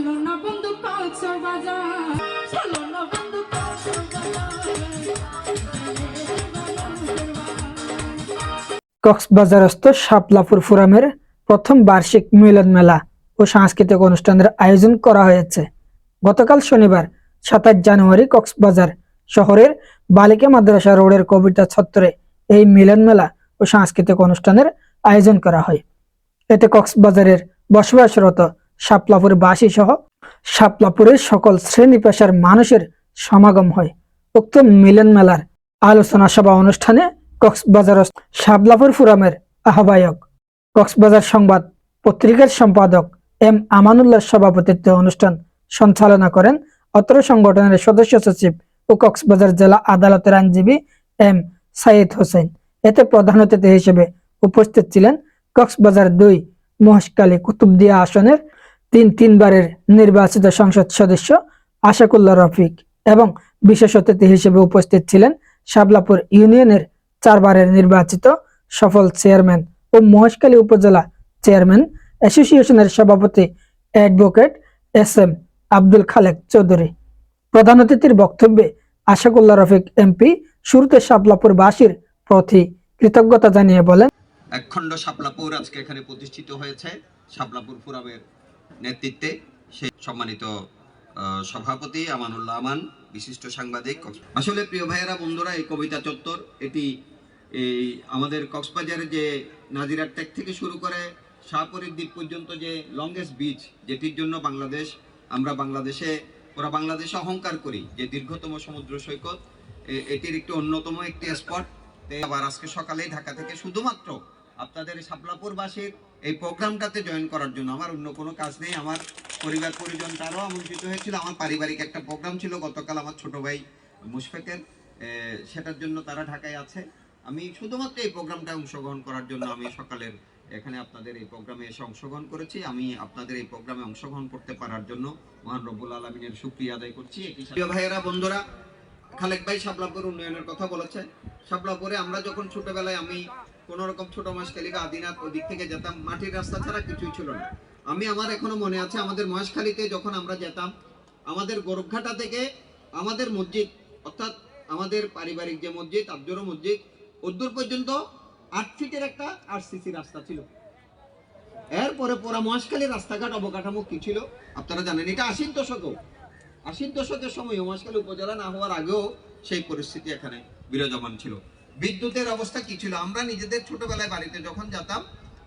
চলো না বন্ধু কক্সবাজার চলো না বন্ধু কক্সবাজারস্থ শাপলাপুর ফোরামের প্রথম বার্ষিক মিলন মেলা ও সাংস্কৃতিক অনুষ্ঠানের আয়োজন করা হয়েছে। গতকাল শনিবার, সাতাশ জানুয়ারি কক্সবাজার শহরের বালিকা মাদ্রাসা রোডের কবিতা ছত্রে এই মিলন মেলা ও সাংস্কৃতিক অনুষ্ঠানের আয়োজন করা হয়। এতে কক্সবাজারের বসবাসরত শাপলাপুর বাসী সহ শাপলাপুরের সকল শ্রেণি পেশার মানুষের সমাগম হয়। উক্ত মিলন মেলার আলোচনা সভা অনুষ্ঠানে কক্সবাজার শাপলাপুর ফোরামের আহ্বায়ক, কক্সবাজার সংবাদ পত্রিকার সম্পাদক এম আমানুল্লাহ সভাপতিত্বে অনুষ্ঠান সঞ্চালনা করেন অত্র সংগঠনের সদস্য সচিব ও কক্সবাজার জেলা আদালতের আইনজীবী এম সাইদ হোসেন। এতে প্রধান অতিথি হিসেবে উপস্থিত ছিলেন কক্সবাজার দুই মহেশকালী কুতুবদিয়া আসনের তিন তিনবারের নির্বাচিত সংসদ সদস্য আশাকুল্লাহ রফিক এবং বিশেষ অতিথি হিসেবে উপস্থিত ছিলেন শাবলাপুর ইউনিয়নের চারবারের নির্বাচিত সফল চেয়ারম্যান ও মহেশখালী উপজেলা চেয়ারম্যান অ্যাসোসিয়েশনের সভাপতি advocate S M Abdul Khaleque Chowdhury. প্রধান অতিথির বক্তব্যে আশাকুল্লাহ রফিক এমপি, শুরুতে শাপলাপুর বাসীর প্রতি কৃতজ্ঞতা জানিয়ে বলেন, একখণ্ড শাপলাপুর আজকে এখানে প্রতিষ্ঠিত হয়েছে। শাপলাপুর ফোরামের নেতৃত্বে সেই সম্মানিত সভাপতি আমানুল্লাহ আমান, বিশিষ্ট সাংবাদিক আসলে প্রিয় ভাইয়েরা, বন্ধুরা, এই কবিতা চত্বর, এটি এই আমাদের কক্সবাজারের যে নাজিরার টেক থেকে শুরু করে শাহপরীর দ্বীপ পর্যন্ত যে লংগেস্ট বিচ যেটির জন্য বাংলাদেশ, আমরা বাংলাদেশে, ওরা বাংলাদেশে অহংকার করি, যে দীর্ঘতম সমুদ্র সৈকত এটির একটি অন্যতম একটি স্পট আবার আজকে সকালেই ঢাকা থেকে শুধুমাত্র আপনাদের শাপলাপুরবাসীর এই প্রোগ্রামটাতে জয়েন করার জন্য আমার অন্য কোনো কাজ নেই। আমার পরিবার পরিজন তারাও আমন্ত্রিত হয়েছিল। আমার পারিবারিক একটা প্রোগ্রাম ছিল। গতকাল আমার ছোট ভাই মুশফেকের সেটার জন্য তারা ঢাকায় আছে। আমি শুধুমাত্র এই প্রোগ্রামটা অংশগ্রহণ করার জন্য আমি সকালের এখানে আপনাদের এই প্রোগ্রামে এসে অংশগ্রহণ করেছি। আমি আপনাদের এই প্রোগ্রামে অংশগ্রহণ করতে পারার জন্য মহান রব্বুল আলমিনের সুক্রিয়া আদায় করছি। প্রিয় ভাইয়েরা, বন্ধুরা, খালেক ভাই শাপলাপুর উন্নয়নের কথা বলেছে। শাপলাপুরে আমরা যখন ছোটবেলায় আমি কোন রকম ছোট মাস কালিকা আদিনাথ ওদিক থেকে যেতাম, মাটির রাস্তা ছাড়া কিছুই ছিল না। আমি, আমার এখনও মনে আছে, আমাদের মহেশখালীতে যখন আমরা যেতাম, আমাদের গোরখঘাটা থেকে আমাদের মসজিদ, অর্থাৎ আমাদের পারিবারিক যে মসজিদ আব্দুর মসজিদ, উদ্দূর পর্যন্ত আট ফিটের একটা আরসিসি রাস্তা ছিল। এরপরে পুরা মহেশখালীর রাস্তাঘাট অবকাঠামো কি ছিল? আপনারা জানেন, এটা আশির দশকেও। আশির দশকের সময় মহাশখালী উপজেলা না হওয়ার আগেও সেই পরিস্থিতি এখানে বিরাজমান ছিল। বিদ্যুতের অবস্থা কি ছিল? আমরা নিজেদের ছোটবেলায় বাড়িতে যখন যেতাম,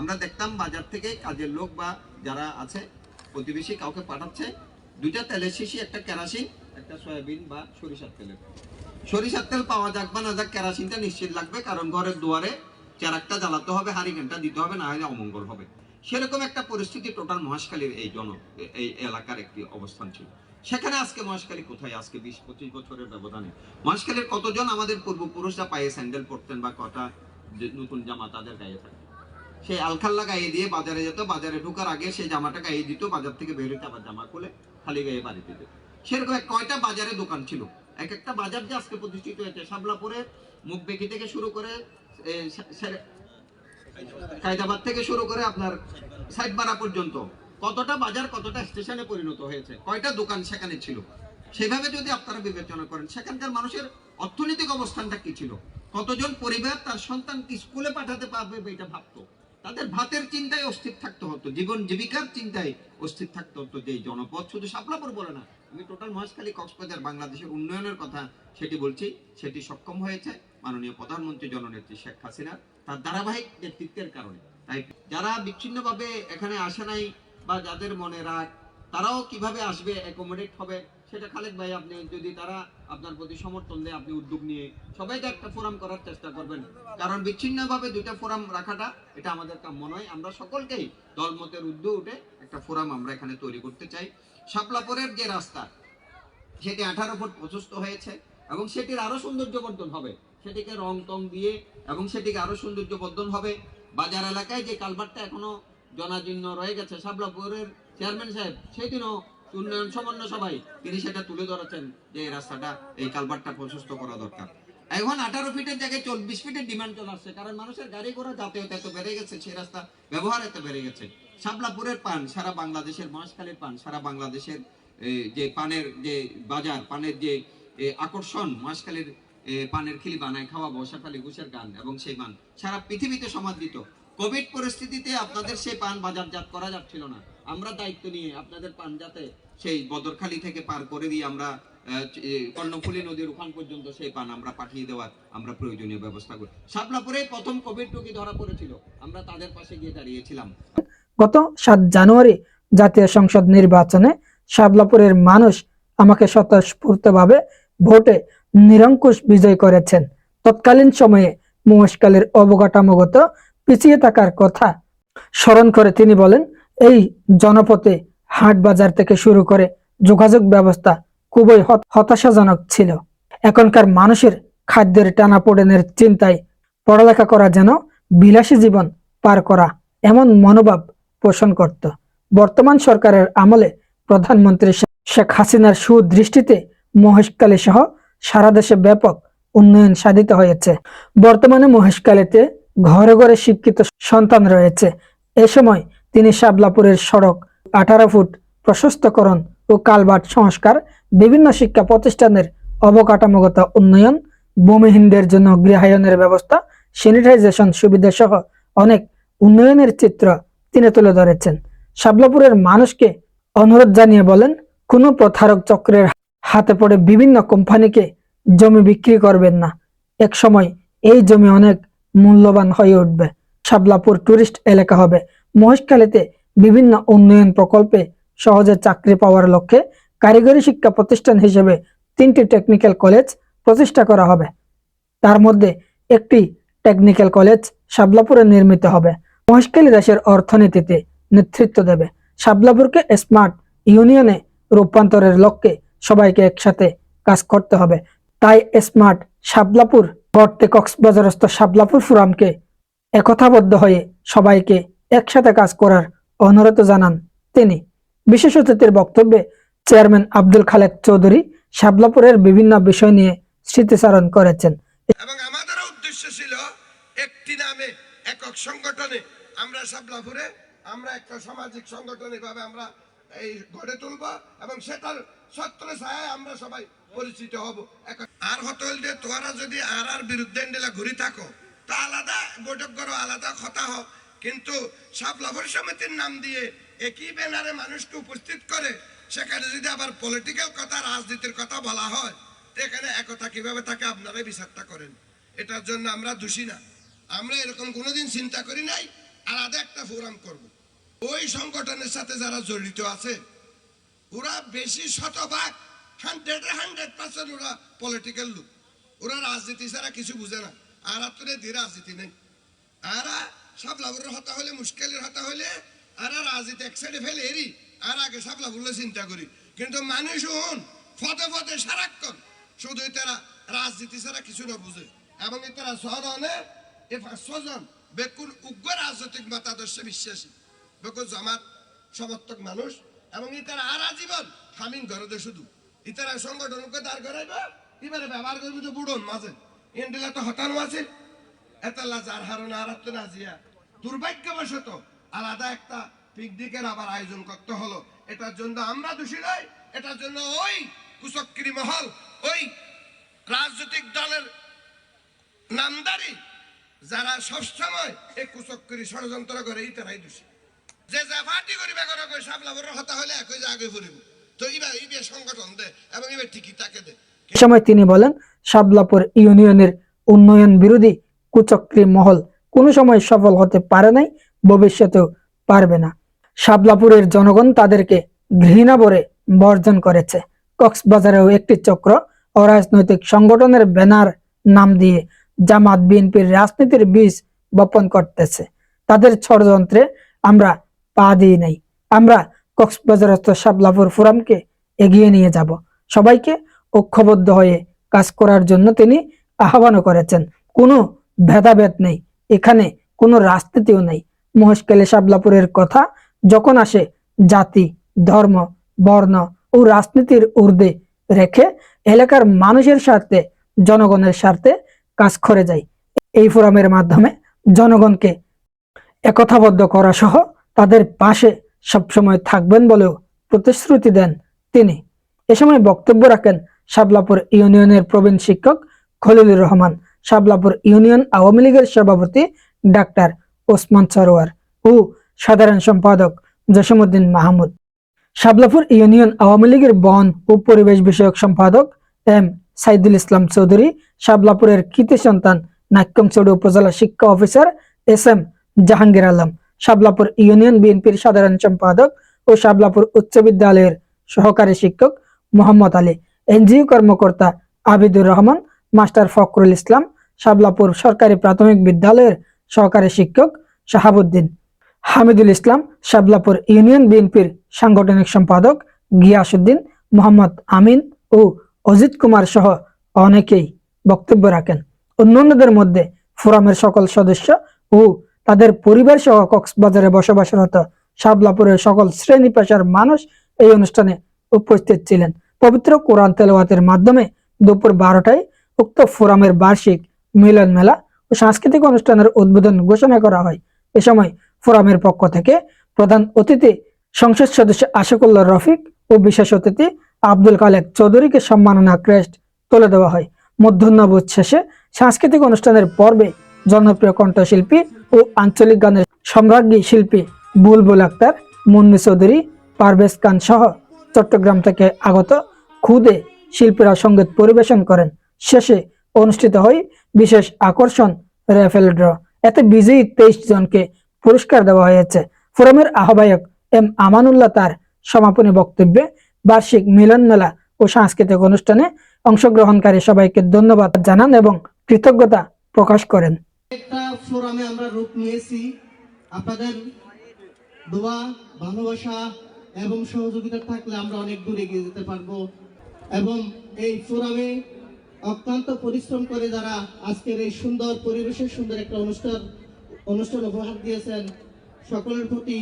আমরা দেখতাম বাজার থেকে কাজের লোক বা যারা আছে, প্রতিবেশী কাউকে পাঠাচ্ছে, দুইটা তেলের শিশি একটা কেরাসিন, একটা সয়াবিন বা সরিষার তেলের সরিষার তেল পাওয়া যাক বা না যাক, কেরাসিনটা নিশ্চিত লাগবে, কারণ ঘরের দুয়ারে চারাকটা জ্বালাতে হবে, হারিকেনটা দিতে হবে না হলে অমঙ্গল হবে। সেরকম একটা পরিস্থিতি টোটাল মহেশখালীর এই জন, এই এলাকার একটি অবস্থান ছিল। সেখানে আজকে মহেশখালী কোথায়? আজকে বিশ পঁচিশ বছরের ব্যবধানে। মহেশখালীর কতজন আমাদের পূর্বপুরুষরা পায়ে স্যান্ডেল পরতেন বা কটা নতুন জামা তাদের গায়ে থাকে? সেই আলখাল্লা গায়ে দিয়ে বাজারে যেত, বাজারে ঢোকার আগে সেই জামাটা গায়ে দিত, বাজার থেকে বের হইতে আবার জামা খুলে খালি গায়ে বাড়িতে যেত সেরকম কয়টা বাজারে দোকান ছিল? এক একটা বাজার যে আজকে প্রতিষ্ঠিত হয়েছে সাবলাপুরে মুখবেকি থেকে শুরু করে সে- সে- হায়দ্রাবাদ থেকে শুরু করে আপনার সাইডবাড়া পর্যন্ত। কতটা বাজার, কতটা স্টেশনে পরিণত হয়েছে, কয়টা দোকান সেখানে ছিল? সেভাবে যদি আপনারা বিবেচনা করেন, সেখানকার মানুষের অর্থনৈতিক অবস্থানটা কি ছিল? কতজন পরিবার তার সন্তানকে স্কুলে পাঠাতে পারবে এটা ভাবতো? তাদের ভাতের চিন্তায় অস্থির থাকতে হতো, জীবন জীবিকার চিন্তায় অস্থির থাকতে হতো যে জনপদ। শুধু সাপলাপুর বলে না, আমি টোটাল মহেশখালী, কক্সবাজার, বাংলাদেশের উন্নয়নের কথা সেটি বলছি, সেটি সক্ষম হয়েছে মাননীয় প্রধানমন্ত্রী জননেত্রী শেখ হাসিনা তার ধারাবাহিক নেতৃত্বের কারণে। তাই যারা বিচ্ছিন্নভাবে এখানে আসে নাই বা যাদের মনে রাগ, তারাও কীভাবে আসবে অ্যাকোমোডেট হবে, সেটা খালেক ভাই আপনি যদি তারা আপনার প্রতি সমর্থন দেয়, আপনি উদ্যোগ নিয়ে সবাইকে একটা ফোরাম করার চেষ্টা করবেন। কারণ বিচ্ছিন্নভাবে দুইটা ফোরাম রাখাটা, এটা আমাদের কাম্য নয়। আমরা সকলকেই দলমতের উদ্যোগ উঠে একটা ফোরাম আমরা এখানে তৈরি করতে চাই। শাপলাপুরের যে রাস্তা, সেটি আঠারো ফুট প্রশস্ত হয়েছে এবং সেটির আরও সৌন্দর্যবর্ধন হবে। সেটিকে রং টং দিয়ে এবং সেটিকে আরও সৌন্দর্যবর্ধন হবে। বাজার এলাকায় যে কালভারটা এখনও জনাজীর্ণ রয়ে গেছে। সাবলাপুরের চেয়ারম্যান সাহেব, সেদিনও উন্নয়ন সমন্বয় সবাই তিনি সেটা তুলে ধরেছেন যে এই রাস্তাটা, এই কালভারটা প্রশস্ত করা দরকার। এখন আঠারো ফিটের জায়গায় চব্বিশ ফিটের ডিমান্ড চলে আসছে কারণ মানুষের গাড়ি ঘোড়া যাতায়াত এত বেড়ে গেছে সেই রাস্তা ব্যবহার এত বেড়ে গেছে। শাপলাপুরের পান, সারা বাংলাদেশের মহাশখালীর পান, সারা বাংলাদেশের যে পানের যে বাজার, পানের যে আকর্ষণ, মহাশখালীর পানের খিলি বানায় খাওয়া বর্ষাকালী ঘুষের গান এবং সেই পান সারা পৃথিবীতে সমাদৃত। কোভিড পরিস্থিতিতে আপনাদের সেই পান বাজারজাত করা যাচ্ছিল না। আমরা দায়িত্ব নিয়ে আপনাদের পান যাতে সেই বদরখালী থেকে পার করে দিয়ে আমরা কর্ণফুলী নদীর ওখান পর্যন্ত সেই পান আমরা পাঠিয়ে দেওয়ার আমরা প্রয়োজনীয় ব্যবস্থা করি। শাপলাপুরে প্রথম কোভিড রোগী ধরা পড়েছিল। আমরা তাদের পাশে গিয়ে দাঁড়িয়েছিলাম। গত সাত জানুয়ারি জাতীয় সংসদ নির্বাচনে শাবলাপুরের মানুষ আমাকে স্বতঃস্ফূর্তভাবে ভোটে নিরঙ্কুশ বিজয় করেছেন। তৎকালীন সময়ে মহেশকালের অবকাঠামোগত পিছিয়ে থাকার কথা স্মরণ করে তিনি বলেন, এই জনপথে হাট বাজার থেকে শুরু করে যোগাযোগ ব্যবস্থা খুবই হতাশাজনক ছিল। এখনকার মানুষের খাদ্যের টানাপোড়েনের চিন্তায় পড়ালেখা করা যেন বিলাসী জীবন পার করা এমন মনোভাব পোষণ করত। বর্তমান সরকারের আমলে প্রধানমন্ত্রী শেখ হাসিনার সুদৃষ্টিতে মহেশকালী সহ সারা দেশে ব্যাপক উন্নয়ন সাধিত হয়েছে। বর্তমানে মহেশকালীতে ঘরে ঘরে শিক্ষিত সন্তান রয়েছে। এ সময় তিনি শাবলাপুরের সড়ক আঠারো ফুট প্রশস্তকরণ ও কালবাট সংস্কার, বিভিন্ন শিক্ষা প্রতিষ্ঠানের অবকাঠামোগত উন্নয়ন, ভূমিহীনদের জন্য গৃহায়নের ব্যবস্থা স্যানিটাইজেশন সুবিধা সহ অনেক উন্নয়নের চিত্র তিনি তুলে ধরেছেন। শাবলাপুরের মানুষকে অনুরোধ জানিয়ে বলেন, কোনো প্রতারক চক্রের হাতে পড়ে বিভিন্ন কোম্পানিকে জমি বিক্রি করবেন না। এক সময় এই জমি অনেক মূল্যবান হয়ে উঠবে। শাবলাপুর টুরিস্ট এলাকা হবে। মহেশখালীতে বিভিন্ন উন্নয়ন প্রকল্পে সহজে চাকরি পাওয়ার লক্ষ্যে কারিগরি শিক্ষা প্রতিষ্ঠান হিসেবে তিনটি টেকনিক্যাল কলেজ প্রতিষ্ঠা করা হবে। তার মধ্যে একটি টেকনিক্যাল কলেজ শাবলাপুরে নির্মিত হবে। মহেশখালী দেশের অর্থনীতিতে নেতৃত্ব দেবে। শাবলাপুরকে স্মার্ট ইউনিয়নে রূপান্তরের লক্ষ্যে সবাইকে একসাথে কাজ করতে হবে। তাই স্মার্ট শাবলাপুর গড়তে কক্সবাজারস্থ শাবলাপুর ফোরামকে একতাবদ্ধ হয়ে সবাইকে একসাথে কাজ করার অনুরোধ জানান তিনি। বিশেষ অতিথির বক্তব্যে চেয়ারম্যান আব্দুল খালেক চৌধুরী শাবলাপুরের বিভিন্ন বিষয় নিয়ে স্মৃতিচারণ করেছেন। এবং আমাদেরও উদ্দেশ্য ছিল একটি নামে, একক সংগঠনে আমরা সাবলাপুরে আমরা একটা সামাজিক সংগঠন ভাবে আমরা এই গড়ে তুলব এবং সেটার ছত্র ছায় আমরা সবাই পরিচিত হব। আর হতল যে তোরা যদি আর আর বিরুদ্ধে ঘুরি থাকো, তা আলাদা বৈঠক করো, আলাদা কথা হোক কিন্তু সাবলাপুর সমিতির নাম দিয়ে একই ব্যানারে মানুষকে উপস্থিত করে, সেখানে যদি আবার পলিটিক্যাল কথা, রাজনীতির কথা বলা হয়, তো এখানে একতা কীভাবে থাকে আপনারাই বিচারটা করেন। এটার জন্য আমরা দোষী না। আমরা এরকম কোনোদিন চিন্তা করি নাই আলাদা একটা ফোরাম করব। ওই সংগঠনের সাথে যারা জড়িত আছে, ওরা বেশি শতভাগ হান্ড্রেড হান্ড্রেড পার্সেন্ট ওরা পলিটিক্যাল লোক। ওরা রাজনীতি ছাড়া কিছু বুঝে না। আর হাতুরে দিয়ে রাজনীতি নেই। আর সাবলাবুরের হতা হলে, মুশকিলের হতা হলে, আর রাজনীতি এক সাইডে ফেলে এরি, আর আগে সব সাবলাবুরে চিন্তা করি। কিন্তু মানুষ হন ফতে ফতে সারাক্ষণ শুধু তারা রাজনীতি ছাড়া কিছু না বুঝে। এবং তারা সহনে এ পাঁচশো জন বেকুন উগ্র রাজনৈতিক মতাদর্শে বিশ্বাসী। জামাত সমর্থক মানুষ এবং ইতারা আর আজীবন শুধু। ইতারা সংগঠনকে দাঁড় এবারে ব্যবহার করবি তো বুড়ন মাঝে। ইন্ডিলা তো হতানো আছে আর নাজিয়া দুর্ভাগ্যবশত আলাদা একটা পিকনিকের আবার আয়োজন করতে হলো। এটার জন্য আমরা দোষী নই, এটার জন্য ওই কুচক্রি মহল, ওই রাজনৈতিক দলের নামদারি যারা সবসময় এই কুচক্রি ষড়যন্ত্র করে এই তারাই দোষী। যে যা করিবা করে হতা হলে একই ফুরিব তো ইবা সংগঠন দে এবং ঠিকই তাকে দে। সময় তিনি বলেন শাবলাপুর ইউনিয়নের উন্নয়ন বিরোধী মহল কোনো সময় সফল হতে পারে নাই, ভবিষ্যতেও পারবে না। শাবলাপুরের জনগণ তাদেরকে ঘৃণা ভরে বর্জন করেছে। কক্সবাজারেও একটি চক্র অরাজনৈতিক সংগঠনের ব্যানার নাম দিয়ে জামাত, বিএনপির রাজনীতির বীজ বপন করতেছে। তাদের ষড়যন্ত্রে আমরা পা দিয়ে নাই। আমরা কক্সবাজারস্থ শাবলাপুর ফোরামকে এগিয়ে নিয়ে যাব। সবাইকে ঐক্যবদ্ধ হয়ে কাজ করার জন্য তিনি আহ্বানও করেছেন। কোনো ভেদাভেদ নেই। এখানে কোনো রাজনীতিও নেই। মহেশকালী শাবলাপুরের কথা যখন আসে, জাতি, ধর্ম, বর্ণ ও রাজনীতির ঊর্ধ্বে রেখে এলাকার মানুষের স্বার্থে, জনগণের স্বার্থে কাজ করে যায়। এই ফোরামের মাধ্যমে জনগণকে একথাবদ্ধ করা সহ তাদের পাশে সবসময় থাকবেন বলেও প্রতিশ্রুতি দেন তিনি। এ সময় বক্তব্য রাখেন শাবলাপুর ইউনিয়নের প্রবীণ শিক্ষক খলিলুর রহমান, শাবলাপুর ইউনিয়ন আওয়ামী লীগের সভাপতি ডাক্তার ওসমান সরোয়ার ও সাধারণ সম্পাদক জসিমুদ্দিন মাহমুদ। শাবলাপুর ইউনিয়ন আওয়ামী লীগের বন ও পরিবেশ বিষয়ক সম্পাদক এম সাইদুল ইসলাম চৌধুরী, শাবলাপুরের কৃতি সন্তান নাক্যংচড়ি উপজেলা শিক্ষা officer S M Jahangir Alam Shablapur union বিএনপির সাধারণ সম্পাদক ও শাবলাপুর উচ্চ বিদ্যালয়ের সহকারী শিক্ষক মোহাম্মদ আলী, এনজিও কর্মকর্তা আবিদুর রহমান, মাস্টার ফখরুল ইসলাম, শাবলাপুর সরকারি প্রাথমিক বিদ্যালয়ের সহকারী শিক্ষক শাহাবুদ্দিন। হামিদুল ইসলাম, শাবলাপুর ইউনিয়ন বিএনপির সাংগঠনিক সম্পাদক গিয়াসুদ্দিন মোহাম্মদ আমিন ও অজিত কুমার সহ অনেকেই বক্তব্য রাখেন। অন্যান্যদের মধ্যে ফোরামের সকল সদস্য ও তাদের পরিবার সহ কক্সবাজারে বসবাসরত শাবলাপুরের সকল শ্রেণি পেশার মানুষ এই অনুষ্ঠানে উপস্থিত ছিলেন। পবিত্র কোরআন তেলাওয়াতের মাধ্যমে দুপুর বারোটায় উক্ত ফোরামের বার্ষিক মিলন মেলা ও সাংস্কৃতিক অনুষ্ঠানের উদ্বোধন ঘোষণা করা হয়। এ সময় ফোরামের পক্ষ থেকে প্রধান অতিথি সংসদ সদস্য আশিকুল্লাহ রফিক ও বিশেষ অতিথি আব্দুল কালেক চৌধুরীকে সম্মাননা ক্রেস্ট তুলে দেওয়া হয়। মধ্যাহ্নবোধ শেষে সাংস্কৃতিক অনুষ্ঠানের পর্বে জনপ্রিয় কণ্ঠশিল্পী ও আঞ্চলিক গানের সম্রাজ্ঞী শিল্পী বুলবুল আক্তার, মুন্নি চৌধুরী, পারভেজ খান সহ চট্টগ্রাম থেকে আগত খুদে শিল্পীরা সংগীত পরিবেশন করেন। শেষে অনুষ্ঠিত হয় বিশেষ আকর্ষণ রেফেল ড্র। এতে বিজয়ী তেইশ জনকে পুরস্কার দেওয়া হয়েছে। ফোরামের আহ্বায়ক এম আমানুল্লাহ তার সমাপনী বক্তব্যে বার্ষিক মিলন মেলা ও সাংস্কৃতিক অনুষ্ঠানে অংশগ্রহণকারী সবাইকে ধন্যবাদ জানান এবং কৃতজ্ঞতা প্রকাশ করেন। একটা ফোরামে আমরা রূপ নিয়েছি। আপনাদের দোয়া, ভালোবাসা এবং সহযোগিতা থাকলে আমরা অনেক দূর এগিয়ে যেতে পারব। এবং এই ফোরামে অত্যন্ত পরিশ্রম করে যারা আজকের এই সুন্দর পরিবেশের সুন্দর একটা অনুষ্ঠান অনুষ্ঠান উপহার দিয়েছেন, সকলের প্রতি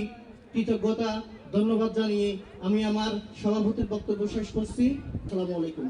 কৃতজ্ঞতা, ধন্যবাদ জানিয়ে আমি আমার সভাপতির বক্তব্য শেষ করছি। আসসালামু আলাইকুম।